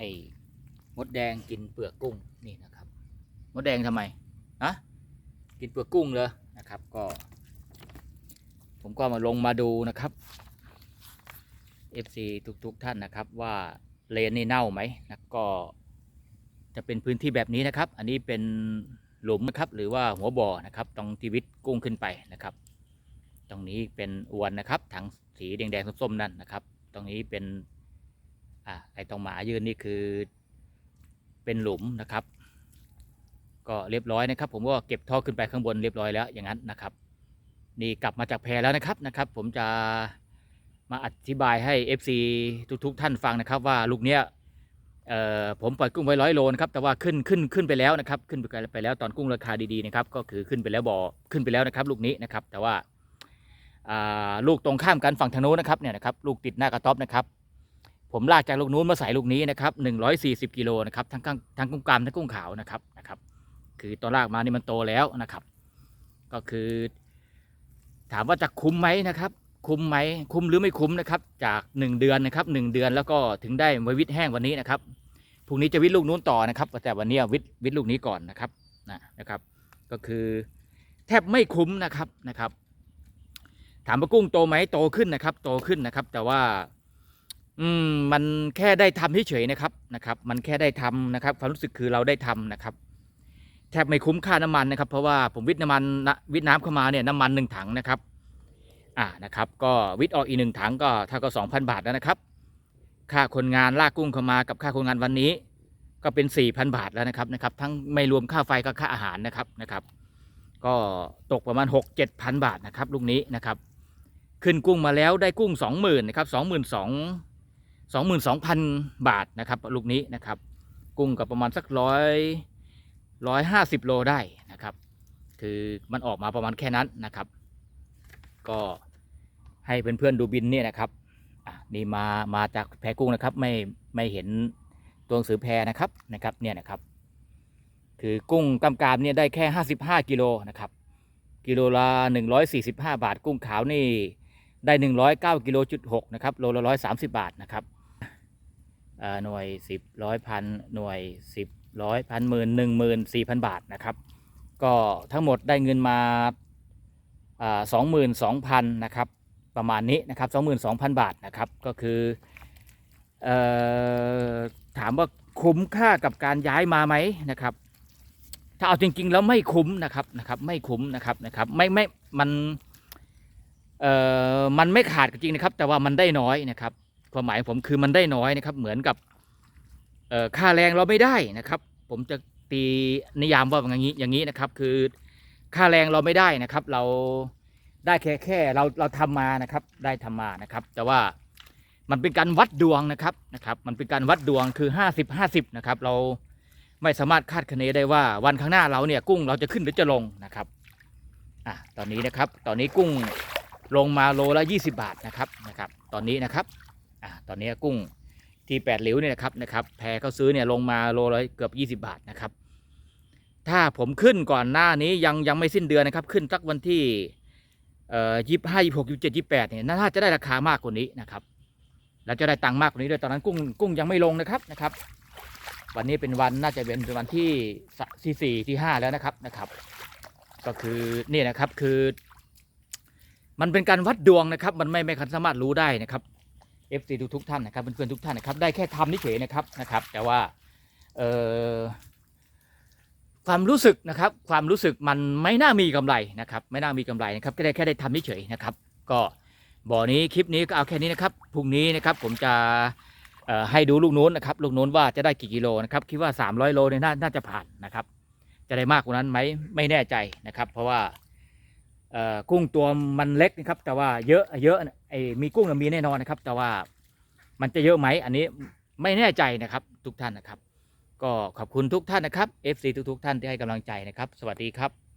อ้มดแดงกินเปลือกกุ้งนี่นะครับ มดแดงทำไมอะกินเปลือกกุ้งเลยนะครับก็ ผมก็มาลงมาดูนะครับ FC ทุกๆทท่านนะครับว่าเลนนี่เน่าไหมนะก็จะเป็นพื้นที่แบบนี้นะครับ อันนี้เป็นหลุมนะครับหรือว่าหัวบ่อนะครับตรงที่วิทย์กุ้งขึ้นไปนะครับ ตรงนี้เป็นอวนนะครับถังสีแดงๆส้มๆนั่นนะครับ ตรงนี้เป็น อ่าไอ้ตรงหมายืนนี่คือเป็นหลุมนะครับ ก็เรียบร้อยนะครับ ผมก็เก็บท่อขึ้นไปข้างบนเรียบร้อยแล้วอย่างนั้นนะครับ นี่กลับมาจากแพแล้วนะครับนะครับ ผมจะมาอธิบายให้ FC ทุกๆท่านฟังนะครับว่าลูกเนี้ยผมปล่อยกุ้งไว้ร้อยโลนะครับแต่ว่าขึ้นขึ้นขึ้นไปแล้วนะครับ ขึ้นไปแล้วตอนกุ้งราคาดีๆนะครับก็คือขึ้นไปแล้วบ่อขึ้นไปแล้วนะครับ ลูกนี้นะครับ แต่ว่าอ่าลูกตรงข้ามกันฝั่งทางโน้นนะครับเนี่ยนะครับลูกติดหน้ากระต๊อบนะครับ ผมลากจากลูกนู้นมาใส่ลูกนี้นะครับ140กิโลนะครับทั้งทั้งทั้งกุ้งกรามทั้งกุ้งขาวนะครับนะครับ คือตอนลากมานี่มันโตแล้วนะครับ ก็คือ ถามว่าจะคุ้มไหมนะครับ คุ้มไหมคุ้มหรือไม่คุ้มนะครับ จาก 1 เดือนนะครับ 1 เดือนแล้วก็ถึงได้มาวิทย์แห้งวันนี้นะครับพรุ่งนี้จะวิทย์ลูกนู้นต่อนะครับ แต่วันนี้วิทย์วิทลูกนี้ก่อนนะครับนะนะครับ ก็คือแทบไม่คุ้มนะครับนะครับ ถามว่ากุ้งโตไหมโตขึ้นนะครับ โตขึ้นนะครับ แต่ว่า อืมมันแค่ได้ทำเฉยๆนะครับนะครับ มันแค่ได้ทำนะครับ ความรู้สึกคือเราได้ทำนะครับ แทบไม่คุ้มค่าน้ำมันนะครับ เพราะว่าผมวิทย์น้ำมันนะวิทย์น้ำเข้ามาเนี่ยน้ำมันหนึ่งถังนะครับอ่านะครับ ก็วิทย์ออกอีกหนึ่งถังก็เท่ากับสองพันบาทแล้วนะครับ ค่าคนงานลากกุ้งเข้ามากับค่าคนงานวันนี้ ก็เป็นสี่พันบาทแล้วนะครับนะครับ ทั้งไม่รวมค่าไฟกับค่าอาหารนะครับนะครับ ก็ตกประมาณหกเจ็ดพันบาทนะครับลูกนี้นะครับ ขึ้นกุ้งมาแล้วได้กุ้งสองหมื่นนะครับสองหมื่นสอง สองหมื่นสองพันบาทนะครับลูกนี้นะครับ กุ้งกับประมาณสักร้อยร้อยห้าสิบโลได้นะครับ คือมันออกมาประมาณแค่นั้นนะครับ ก็ให้เพื่อนๆดูบินเนี่ยนะครับนี่มามาจากแพกุ้งนะครับ ไม่ไม่เห็นตัวหนังสือแพนะครับนะครับเนี่ยนะครับ คือกุ้งกำกามเนี่ยได้แค่ห้าสิบห้ากิโลนะครับกิโลละหนึ่งร้อยสี่สิบห้าบาท กุ้งขาวนี่ได้หนึ่งร้อยเก้ากิโลจุดหกนะครับโลละร้อยสามสิบบาทนะครับ หน่วยสิบร้อยพันหน่วยสิบร้อยพันหมื่นหนึ่งหมื่นสี่พันบาทนะครับ ก็ทั้งหมดได้เงินมาสองหมื่นสองพันนะครับประมาณนี้นะครับสองหมื่นสองพันบาทนะครับก็คือเอ่อถามว่าคุ้มค่ากับการย้ายมาไหมนะครับ ถ้าเอาจริง ๆ แล้วไม่คุ้มนะครับนะครับ ไม่คุ้มนะครับนะครับไม่ไม่มันเอ่อมันไม่ขาดก็จริงนะครับ แต่ว่ามันได้น้อยนะครับ ความหมายของผมคือมันได้น้อยนะครับ เหมือนกับค่าแรงเราไม่ได้นะครับ ผมจะตีนิยามว่าอย่างนี้อย่างนี้นะครับ คือค่าแรงเราไม่ได้นะครับ เราได้แค่แค่เราเราทำมานะครับ ได้ทำมานะครับ แต่ว่ามันเป็นการวัดดวงนะครับนะครับ มันเป็นการวัดดวงคือห้าสิบห้าสิบนะครับ เราไม่สามารถคาดคะเนได้ว่าวันข้างหน้าเราเนี่ยกุ้งเราจะขึ้นหรือจะลงนะครับอะตอนนี้นะครับ ตอนนี้กุ้งลงมาโลละ 20 บาทนะครับนะครับ ตอนนี้นะครับ อะตอนนี้กุ้งที่แปดหลิวเนี่ยนะครับนะครับแพเขาซื้อเนี่ยลงมาโลละเกือบ 20 บาทนะครับ ถ้าผมขึ้นก่อนหน้านี้ยังยังไม่สิ้นเดือนนะครับ ขึ้นสักวันที่เอ่อยี่ห้ายี่หกยี่เจ็ดยี่แปดเนี่ยน่าจะได้ราคามากกว่านี้นะครับแล้วจะได้ตังค์มากกว่านี้ด้วยตอนนั้นกุ้งกุ้งยังไม่ลงนะครับนะครับ วันนี้เป็นวันน่าจะเป็นวันที่สที่สี่ที่ห้าแล้วนะครับนะครับ ก็คือนี่นะครับคือ มันเป็นการวัดดวงนะครับ มันไม่ไม่สามารถรู้ได้นะครับ FC ทุกทุกท่านนะครับเพื่อนๆทุกท่านนะครับได้แค่ทำเฉยนะครับนะครับแต่ว่าเออความรู้สึกนะครับความรู้สึกมันไม่น่ามีกำไรนะครับไม่น่ามีกำไรนะครับก็ได้แค่ได้ทำเฉยนะครับก็บ่อนี้คลิปนี้ก็เอาแค่นี้นะครับพรุ่งนี้นะครับผมจะให้ดูลูกนู้นนะครับลูกนู้นว่าจะได้กี่กิโลนะครับคิดว่า 300 โลเนี่ยน่าจะผ่านนะครับจะได้มากกว่านั้นไหมไม่แน่ใจนะครับ เพราะว่า กุ้งตัวมันเล็กนะครับ แต่ว่าเยอะเยอะไอ้มีกุ้งมีแน่นอนนะครับ แต่ว่ามันจะเยอะไหมอันนี้ไม่แน่ใจนะครับทุกท่านนะครับ ก็ขอบคุณทุกท่านนะครับ FC ทุกๆ ท่านที่ให้กำลังใจนะครับ สวัสดีครับ